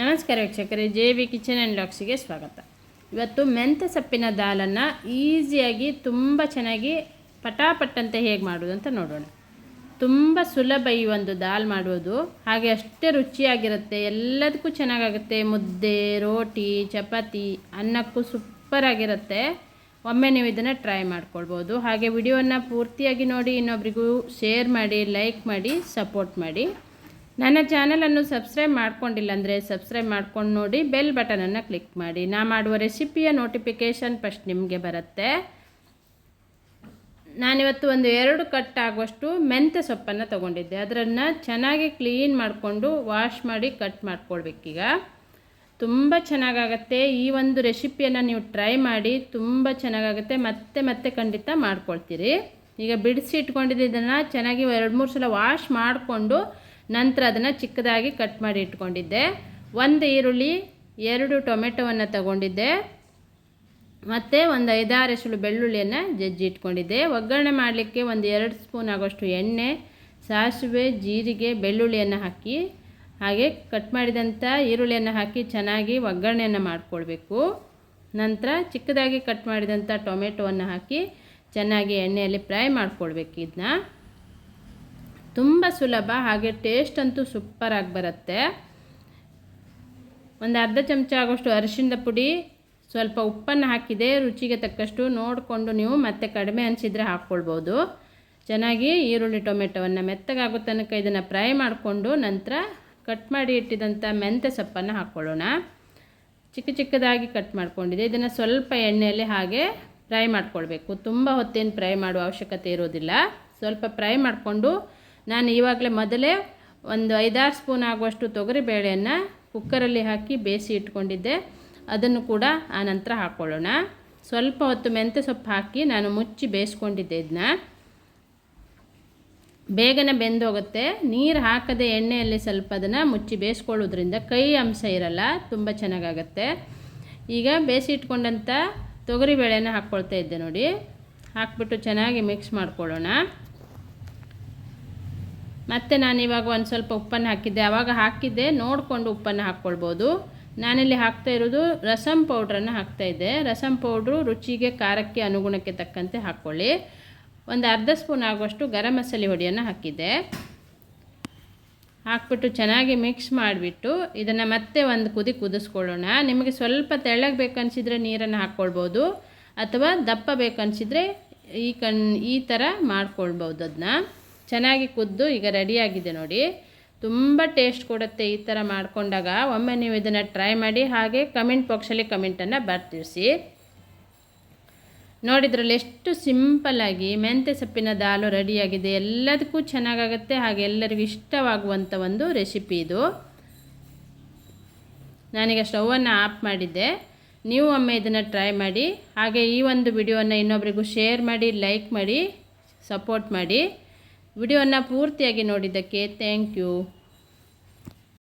ನಮಸ್ಕಾರ ವೀಕ್ಷಕರೇ, J B kitchen and ಲಾಕ್ಸಿಗೆ ಸ್ವಾಗತ. ಇವತ್ತು ಮೆಂತ್ಯ ಸೊಪ್ಪಿನ ದಾಲನ್ನು ಈಸಿಯಾಗಿ ತುಂಬ ಚೆನ್ನಾಗಿ ಪಟಾಪಟ್ಟಂತೆ ಹೇಗೆ ಮಾಡೋದು ಅಂತ ನೋಡೋಣ. ತುಂಬ ಸುಲಭ ಈ ಒಂದು ದಾಲ್ ಮಾಡುವುದು. ಹಾಗೆ ಅಷ್ಟೇ ರುಚಿಯಾಗಿರುತ್ತೆ, ಎಲ್ಲದಕ್ಕೂ ಚೆನ್ನಾಗಾಗುತ್ತೆ. ಮುದ್ದೆ, ರೋಟಿ, ಚಪಾತಿ ಅನ್ನಕ್ಕೂ ಸೂಪರಾಗಿರುತ್ತೆ. ಒಮ್ಮೆ ನೀವು ಇದನ್ನು ಟ್ರೈ ಮಾಡ್ಕೊಳ್ಬೋದು. ಹಾಗೆ ವಿಡಿಯೋವನ್ನು ಪೂರ್ತಿಯಾಗಿ ನೋಡಿ, ಇನ್ನೊಬ್ರಿಗೂ ಶೇರ್ ಮಾಡಿ, ಲೈಕ್ ಮಾಡಿ, ಸಪೋರ್ಟ್ ಮಾಡಿ. ನನ್ನ ಚಾನಲನ್ನು ಸಬ್ಸ್ಕ್ರೈಬ್ ಮಾಡ್ಕೊಂಡಿಲ್ಲ ಅಂದರೆ ಸಬ್ಸ್ಕ್ರೈಬ್ ಮಾಡ್ಕೊಂಡು ನೋಡಿ ಬೆಲ್ ಬಟನನ್ನು ಕ್ಲಿಕ್ ಮಾಡಿ. ನಾ ಮಾಡುವ ರೆಸಿಪಿಯ ನೋಟಿಫಿಕೇಷನ್ ಫಸ್ಟ್ ನಿಮಗೆ ಬರುತ್ತೆ. ನಾನಿವತ್ತು ಒಂದು ಎರಡು ಕಟ್ ಆಗುವಷ್ಟು ಮೆಂತ್ಯ ಸೊಪ್ಪನ್ನು ತೊಗೊಂಡಿದ್ದೆ. ಅದರನ್ನು ಚೆನ್ನಾಗಿ ಕ್ಲೀನ್ ಮಾಡಿಕೊಂಡು ವಾಶ್ ಮಾಡಿ ಕಟ್ ಮಾಡ್ಕೊಳ್ಬೇಕೀಗ. ತುಂಬ ಚೆನ್ನಾಗಾಗತ್ತೆ. ಈ ಒಂದು ರೆಸಿಪಿಯನ್ನು ನೀವು ಟ್ರೈ ಮಾಡಿ ತುಂಬ ಚೆನ್ನಾಗಾಗುತ್ತೆ. ಮತ್ತೆ ಮತ್ತೆ ಖಂಡಿತ ಮಾಡ್ಕೊಳ್ತೀರಿ. ಈಗ ಬಿಡಿಸಿ ಇಟ್ಕೊಂಡಿದ್ದು ಇದನ್ನು ಚೆನ್ನಾಗಿ ಎರಡು ಮೂರು ಸಲ ವಾಶ್ ಮಾಡಿಕೊಂಡು ನಂತರ ಅದನ್ನು ಚಿಕ್ಕದಾಗಿ ಕಟ್ ಮಾಡಿ ಇಟ್ಕೊಂಡಿದ್ದೆ. ಒಂದು ಈರುಳ್ಳಿ, ಎರಡು ಟೊಮೆಟೊವನ್ನು ತಗೊಂಡಿದ್ದೆ. ಮತ್ತು ಒಂದು ಐದಾರು ಎಸಳು ಬೆಳ್ಳುಳ್ಳಿಯನ್ನು ಜಜ್ಜಿ ಇಟ್ಕೊಂಡಿದ್ದೆ. ಒಗ್ಗರಣೆ ಮಾಡಲಿಕ್ಕೆ ಒಂದು ಎರಡು ಸ್ಪೂನ್ ಆಗೋಷ್ಟು ಎಣ್ಣೆ, ಸಾಸಿವೆ, ಜೀರಿಗೆ, ಬೆಳ್ಳುಳ್ಳಿಯನ್ನು ಹಾಕಿ, ಹಾಗೆ ಕಟ್ ಮಾಡಿದಂಥ ಈರುಳ್ಳಿಯನ್ನು ಹಾಕಿ ಚೆನ್ನಾಗಿ ಒಗ್ಗರಣೆಯನ್ನು ಮಾಡಿಕೊಳ್ಬೇಕು. ನಂತರ ಚಿಕ್ಕದಾಗಿ ಕಟ್ ಮಾಡಿದಂಥ ಟೊಮೆಟೊವನ್ನು ಹಾಕಿ ಚೆನ್ನಾಗಿ ಎಣ್ಣೆಯಲ್ಲಿ ಫ್ರೈ ಮಾಡ್ಕೊಳ್ಬೇಕು ಇದನ್ನ ತುಂಬ ಸುಲಭ, ಹಾಗೆ ಟೇಸ್ಟ್ ಅಂತೂ ಸೂಪರಾಗಿ ಬರುತ್ತೆ. ಒಂದು ಅರ್ಧ ಚಮಚ ಆಗೋಷ್ಟು ಅರಿಶಿಣದ ಪುಡಿ, ಸ್ವಲ್ಪ ಉಪ್ಪನ್ನು ಹಾಕಿದೆ ರುಚಿಗೆ ತಕ್ಕಷ್ಟು ನೋಡಿಕೊಂಡು ನೀವು ಮತ್ತೆ ಕಡಿಮೆ ಅನಿಸಿದರೆ ಹಾಕ್ಕೊಳ್ಬೋದು. ಚೆನ್ನಾಗಿ ಈರುಳ್ಳಿ, ಟೊಮೆಟೊವನ್ನು ಮೆತ್ತಗಾಗೋ ತನಕ ಇದನ್ನು ಫ್ರೈ ಮಾಡಿಕೊಂಡು ನಂತರ ಕಟ್ ಮಾಡಿ ಇಟ್ಟಿದಂಥ ಮೆಂತ್ಯ ಸೊಪ್ಪನ್ನು ಹಾಕ್ಕೊಳ್ಳೋಣ. ಚಿಕ್ಕ ಚಿಕ್ಕದಾಗಿ ಕಟ್ ಮಾಡ್ಕೊಂಡಿದೆ. ಇದನ್ನು ಸ್ವಲ್ಪ ಎಣ್ಣೆಯಲ್ಲಿ ಹಾಗೆ ಫ್ರೈ ಮಾಡಿಕೊಳ್ಬೇಕು. ತುಂಬ ಹೊತ್ತೇನು ಫ್ರೈ ಮಾಡುವ ಅವಶ್ಯಕತೆ ಇರೋದಿಲ್ಲ. ಸ್ವಲ್ಪ ಫ್ರೈ ಮಾಡಿಕೊಂಡು ನಾನು ಇವಾಗಲೇ ಮೊದಲೇ ಒಂದು ಐದಾರು ಸ್ಪೂನ್ ಆಗುವಷ್ಟು ತೊಗರಿಬೇಳೆಯನ್ನು ಕುಕ್ಕರಲ್ಲಿ ಹಾಕಿ ಬೇಯಿಸಿ ಇಟ್ಕೊಂಡಿದ್ದೆ. ಅದನ್ನು ಕೂಡ ಆ ನಂತರ ಹಾಕ್ಕೊಳ್ಳೋಣ ಸ್ವಲ್ಪ ಹೊತ್ತು ಮೆಂತ್ಯ ಸೊಪ್ಪು ಹಾಕಿ ನಾನು ಮುಚ್ಚಿ ಬೇಯಿಸ್ಕೊಂಡಿದ್ದೆ ಇದನ್ನ ಬೇಗನೆ ಬೆಂದೋಗುತ್ತೆ. ನೀರು ಹಾಕದೆ ಎಣ್ಣೆಯಲ್ಲಿ ಸ್ವಲ್ಪ ಅದನ್ನು ಮುಚ್ಚಿ ಬೇಯಿಸ್ಕೊಳ್ಳೋದ್ರಿಂದ ಕೈ ಅಂಶ ಇರಲ್ಲ, ತುಂಬ ಚೆನ್ನಾಗಾಗತ್ತೆ. ಈಗ ಬೇಯಿಸಿ ಇಟ್ಕೊಂಡಂಥ ತೊಗರಿಬೇಳೆನ ಹಾಕ್ಕೊಳ್ತಾ ಇದ್ದೆ ನೋಡಿ. ಹಾಕ್ಬಿಟ್ಟು ಚೆನ್ನಾಗಿ ಮಿಕ್ಸ್ ಮಾಡ್ಕೊಳ್ಳೋಣ. ಮತ್ತು ನಾನು ಇವಾಗ ಒಂದು ಸ್ವಲ್ಪ ಉಪ್ಪನ್ನು ಹಾಕಿದ್ದೆ. ಆವಾಗ ಹಾಕಿದ್ದೆ. ನೋಡಿಕೊಂಡು ಉಪ್ಪನ್ನು ಹಾಕ್ಕೊಳ್ಬೋದು. ನಾನಿಲ್ಲಿ ಹಾಕ್ತಾ ಇರೋದು ರಸಂ ಪೌಡ್ರನ್ನು ಹಾಕ್ತಾಯಿದ್ದೆ ರಸಂ ಪೌಡ್ರು ರುಚಿಗೆ ಖಾರಕ್ಕೆ ಅನುಗುಣಕ್ಕೆ ತಕ್ಕಂತೆ ಹಾಕ್ಕೊಳ್ಳಿ. ಒಂದು ಅರ್ಧ ಸ್ಪೂನ್ ಆಗುವಷ್ಟು ಗರಂ ಮಸಾಲೆ ಹೊಡಿಯನ್ನು ಹಾಕಿದ್ದೆ. ಹಾಕ್ಬಿಟ್ಟು ಚೆನ್ನಾಗಿ ಮಿಕ್ಸ್ ಮಾಡಿಬಿಟ್ಟು ಇದನ್ನು ಮತ್ತೆ ಒಂದು ಕುದಿ ಕುದಿಸ್ಕೊಳ್ಳೋಣ. ನಿಮಗೆ ಸ್ವಲ್ಪ ತೆಳ್ಳಗೆ ಬೇಕನ್ಸಿದ್ರೆ ನೀರನ್ನು ಹಾಕ್ಕೊಳ್ಬೋದು. ಅಥವಾ ದಪ್ಪ ಬೇಕನ್ಸಿದ್ರೆ ಈ ಕಣ್ ಈ ಥರ ಮಾಡ್ಕೊಳ್ಬೋದು ಅದನ್ನ ಚೆನ್ನಾಗಿ ಕುದ್ದು ಈಗ ರೆಡಿಯಾಗಿದೆ ನೋಡಿ. ತುಂಬ ಟೇಸ್ಟ್ ಕೊಡುತ್ತೆ ಈ ಥರ ಮಾಡಿಕೊಂಡಾಗ. ಒಮ್ಮೆ ನೀವು ಇದನ್ನು ಟ್ರೈ ಮಾಡಿ ಹಾಗೆ ಕಮೆಂಟ್ ಬಾಕ್ಸಲ್ಲಿ ಕಮೆಂಟನ್ನು ಬರ್ತಿರಿಸಿ. ನೋಡಿದ್ರಲ್ಲಿ ಎಷ್ಟು ಸಿಂಪಲ್ಲಾಗಿ ಮೆಂತ್ಯ ಸೊಪ್ಪಿನ ದಾಲು ರೆಡಿಯಾಗಿದೆ. ಎಲ್ಲದಕ್ಕೂ ಚೆನ್ನಾಗಾಗುತ್ತೆ. ಹಾಗೆ ಎಲ್ಲರಿಗೂ ಇಷ್ಟವಾಗುವಂಥ ಒಂದು ರೆಸಿಪಿ ಇದು. ನಾನೀಗ ಸ್ಟವನ್ನು ಆಫ್ ಮಾಡಿದ್ದೆ. ನೀವು ಒಮ್ಮೆ ಇದನ್ನು ಟ್ರೈ ಮಾಡಿ. ಹಾಗೆ ಈ ಒಂದು ವಿಡಿಯೋನ ಇನ್ನೊಬ್ರಿಗೂ ಶೇರ್ ಮಾಡಿ, ಲೈಕ್ ಮಾಡಿ, ಸಪೋರ್ಟ್ ಮಾಡಿ. ವಿಡಿಯೋನ ಪೂರ್ತಿಯಾಗಿ ನೋಡಿದ್ದಕ್ಕೆ ಥ್ಯಾಂಕ್ ಯು